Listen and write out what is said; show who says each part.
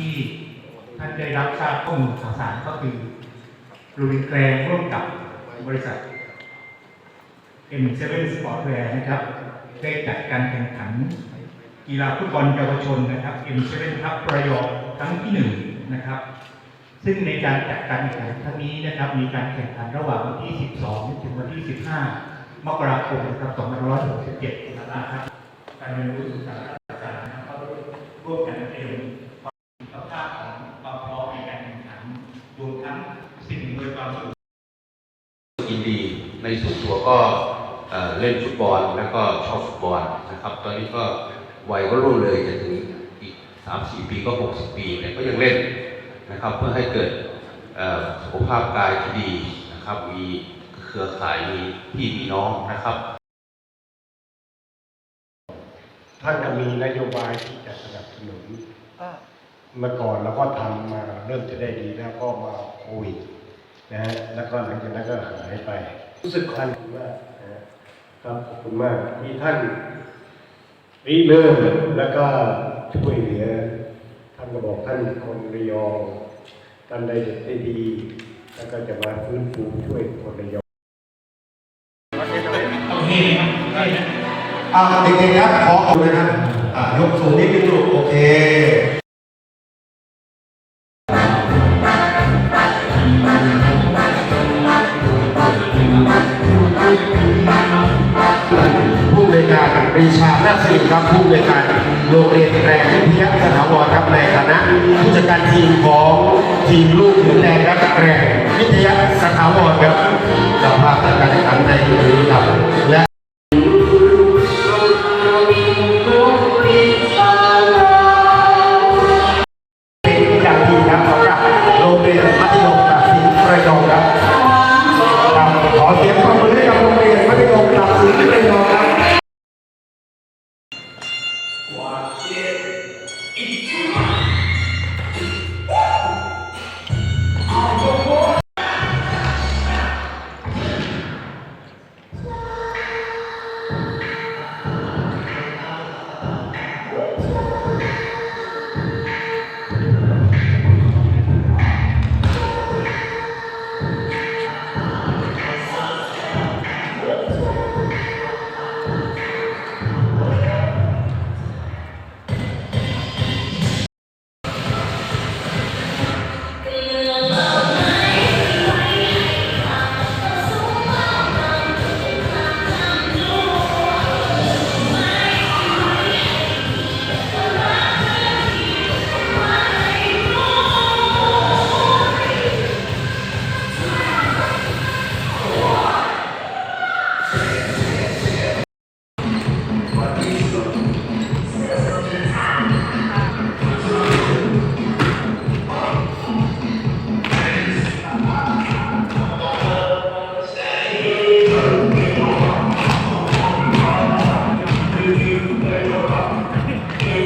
Speaker 1: ที่ท่านได้รับทราบข้อมูลข่าวสารก็คือรูบินแกรงร่วมกับบริษัท M7 Sportwear นะครับได้จัดการแข่งขัน กีฬาฟุตบอลเยาวชนนะครับ M7 ครับประยองครั้งที่หนึ่งนะครับซึ่งในการจัดการแข่งขันครั้งนี้นะครับมีการแข่งขันระหว่างวันที่ 12 ถึงวันที่ 15 มกราคมนะครับ2567นะครับการเรียนรู้ศึกษาศาสตร์นะครับร่วมกันเตรียมความสภาพของความพร้อมในการแข่งขันรวมทั้งสิ่งอำนวยความสะดวก
Speaker 2: ยินดี ในส่วนตัวก็เอ่อเล่นฟุตบอลแล้วก็ชอบฟุตบอลนะครับ ตอนนี้ก็วัยก็รุ่นเลยจะถึงอีกสามสี่ปีก็หกสิบปีเนี่ยก็ยังเล่นนะครับเพื่อให้เกิดเอ่อสุขภาพกายที่ดีนะครับ มีเครือข่ายมีพี่มีน้องนะครับ
Speaker 3: ท่านก็มีนโยบายที่จะสนับสนุนเมื่อก่อนเราก็ทำมาเริ่มจะได้ดีแล้วก็มาโควิดนะฮะแล้วก็หลังจากนั้นก็หายไป รู้สึกท่านมากนะครับขอบคุณมากที่ท่านริเริ่มแล้วก็ช่วยเหลือท่านก็บอกท่านคนระยองท่านได้เด็ดได้ดี แล้วก็จะมาฟื้นฟูช่วยคนระยอง
Speaker 1: โอเคครับได้นะ
Speaker 4: อ่าเด็กๆครับขอขอบคุณนะครับอ่ายกสูงนิดนึงลูกโอเค ปรีชาหน้าสิริครับผู้บริการโรงเรียนแรงวิทยาสถาวรครับในฐานะผู้จัดการทีมของทีมลูกหมือนแดงรับแรงวิทยาสถาวรครับเจ้าภาพจัดการแข่งขันในปีนี้ครับและเป็นอย่างดีครับสำหรับโรงเรียนมัธยมตัดสินระยองครับขอเสียงปรบมือให้กับโรงเรียนมัธยมตัดสินระยองครับ